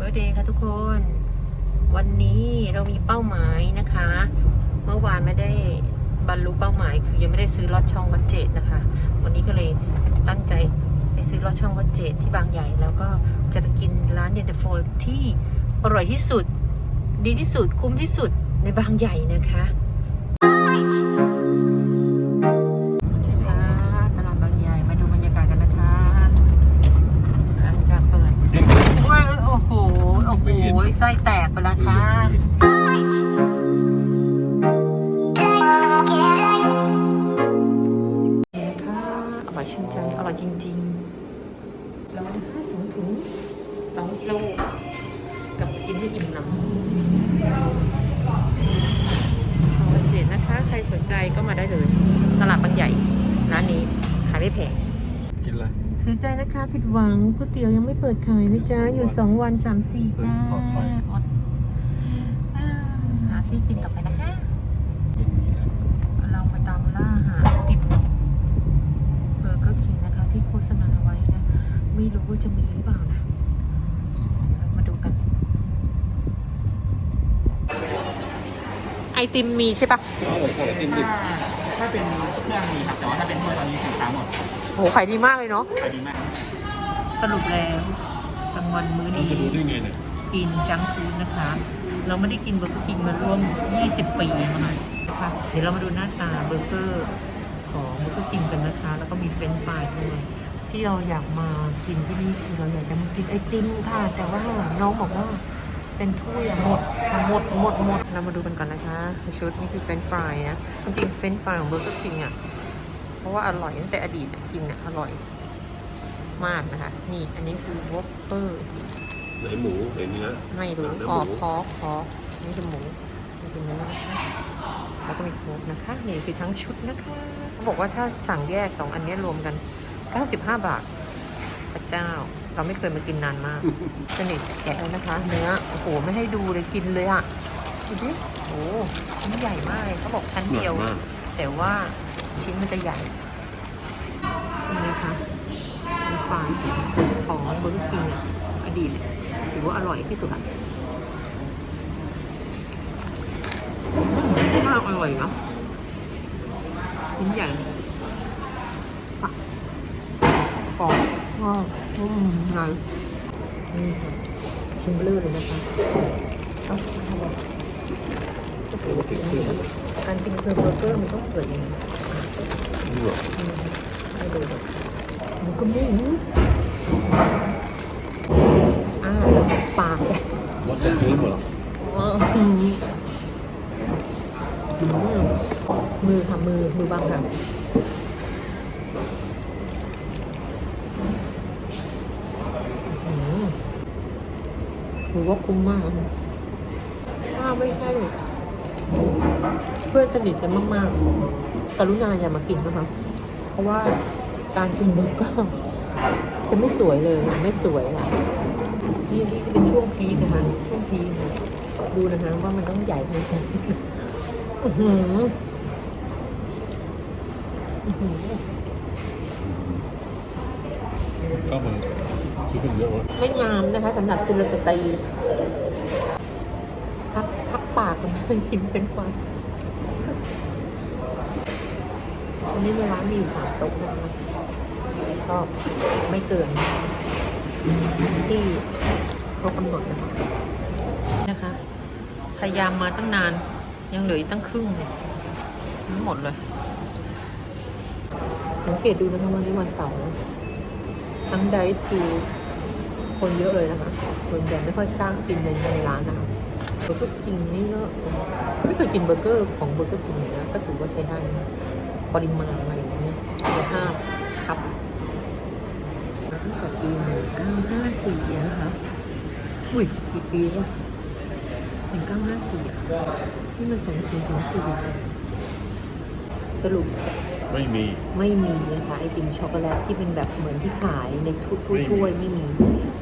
เบอร์เดย์ค่ะทุกคน วันนี้เรามีเป้าหมายนะคะ เมื่อวานไม่ได้บรรลุเป้าหมาย คือยังไม่ได้ซื้อลอดช่องวัดเจดนะคะ วันนี้ก็เลยตั้งใจไปซื้อลอดช่องวัดเจดที่บางใหญ่ แล้วก็จะไปกินร้านเย็นตาโฟที่อร่อยที่สุด ดีที่สุดคุ้มที่สุดในบางใหญ่นะคะ อ้โหไส้แตกไปแล้วค่ะคะอร่อยชื่นใจ อร่อยจริงๆเราได้ห้าสองถุงสองกิโลกับกินให้อิ่มหนำชาวเจ็ดนะคะ ใครสนใจก็มาได้เลย ตลาดบางใหญ่ ร้านนี้ขายไม่แพงกินอะไร เสียใจนะคะผิดหวังก๋วยเตี๋ยวยังไม่เปิดขายนะจ๊ะอยู่สองวันสามสี่จ้าเปิดไฟอดอ่าหาที่กินต่อไปนะคะ เรามาตามล่าหาติมเบอร์เกอร์คิงนะคะ ที่โฆษณาไว้นะ ไม่รู้ว่าจะมีหรือเปล่านะ มาดูกัน ไอติมมีใช่ปะอร่อยใช่ติมดิบถ้าเป็นเครื่องมีครับแต่ว่าถ้าเป็นถ้วยตอนนี้สินค้าหมดโหขายดีมากเลยเนาะขายดีมากสรุปแล้วกลางวันมื้อเรานี้จะรู้ได้ไงเนี่ยกินจังก์ฟู้ดนะคะ เราไม่ได้กินเบอร์เกอร์คิงมาร่วม 20 ปีมานะคะเดี๋ยวเรามาดูหน้าตาเบอร์เกอร์ของเบอร์เกอร์คิงกันนะคะ แล้วก็มีเฟรนช์ฟรายด้วยที่เราอยากมากินที่นี่คือเราอยากจะมากินไอติมค่ะ แต่ว่าน้องบอกว่าเป็นถ้วยอะหมดหมดหมดหมดเรามาดูกันก่อนนะคะชุดนี่คือเฟรนช์ฟรายนะจริงๆเฟรนช์ฟรายของเบอร์เกอร์คิงอะ เพราะว่าอร่อยตั้งแต่อดีตอะกินอะอร่อยมากนะคะ นี่อันนี้คือวอฟเฟอร์ไหนหมูไหนเนื้อไม่รู้เนื้ออ๋อหมูพอกพอกนี่คือหมูนี่คือเนื้อนะคะแล้วก็มีโค้กนะคะนี่คือทั้งชุดนะคะเขาบอกว่าถ้าสั่งแยกสองอันเนี้ยรวมกัน 95 บาทพระเจ้า เราไม่เคยมากินนานมากสนิทแกะแล้วนะคะ เนื้อโอ้โหไม่ให้ดูเลยกินเลยอะดูดิโอ้โหชิ้นใหญ่มากเลยเขาบอกชั้นเดียวหนักมากแต่ว่า ชิ้นมันจะใหญ่นี่นะคะเป็นฟล์ของเบอร์เกอร์คิงอดีตเนี่ยถือว่าอร่อยที่สุดอะข้าวอร่อยเนาะชิ้นใหญ่ปักฟองว้าวอืมไงนี่ค่ะชิ้นเบลอเลยนะคะ เอาเอาไว้โอ้โหติดเครื่องการกินเบอร์เกอร์มันต้องเกิดยังไงนี่หรอให้ดูแบบหมูกระหมูอ่าปากวัดจากเนื้หมดหรออืมมือค่ะมือมือบางค่ะอืมถือว่าคุ้มมากถ้าไม่ใช่ เพื่อนสนิทกันมากๆกรุณาอย่ามากินนะคะ เพราะว่าการกินเบอร์เกอร์จะไม่สวยเลยไม่สวยอะนี่นี่เป็นช่วงพีคนะคะช่วงพีคนะดูนะคะว่ามันต้องใหญ่ขนาดไหนอื้อหืออื้อหือก็มาซื้อเป็นเยอะวะไม่งามนะคะสำหรับคุณสตรีพักพัก ปากกันไปกินเป็นไฟรายวันนี้ในร้านมีอยู่สามโต๊ะนะคะก็ไม่เกิน ที่เขากำหนดนะคะนะคะพยายามมาตั้งนาน ยังเหลืออีกตั้งครึ่งเนี่ยทั้งหมดเลยสังเกตดูนะคะวันนี้วันเสาร์ทั้งไดทูคนเยอะเลยนะคะส่วนใหญ่ไม่ค่อยกล้ากินในร้านนะคะ เบอร์เกอร์คิงนี่ก็ไม่เคยกินเบอร์เกอร์ของเบอร์เกอร์คิงเลยนะก็ถือว่าใช้ได้นะปริมาณอะไรอย่างเงี้ยคุณภาพครับตั้งแต่ปีหนึ่งเก้าห้าสี่นะคะอุ้ยกี่ปีวะหนึ่งเก้าห้าสี่อะนี่มันสองศูนย์สองสี่สรุป ไม่มี ไม่มีนะคะไอติมช็อกโกแลตที่เป็นแบบเหมือนที่ขายในถ้วยถ้วยๆไม่มี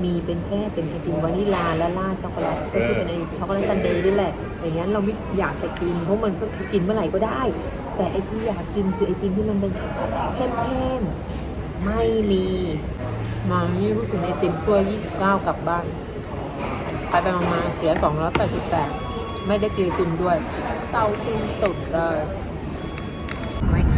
มีเป็นแค่เป็นไอติมวานิลาและล่าช็อกโกแลตก็คือเป็นไอช็อกโกแลตซันเดย์นี่แหละอย่างนั้นเราไม่อยากจะกินเพราะมันก็คือกินเมื่อไหร่ก็ได้ แต่ไอที่อยากกินคือไอติมที่มันเป็นช็อกโกแลตเข้มๆไม่มีมานี่รู้สึกไอติมถ้วย29 กลับบ้านไปไปๆมาๆเสีย 288 ไม่ได้กินติมด้วยเศร้าที่สุดเลยไว้ค่ะ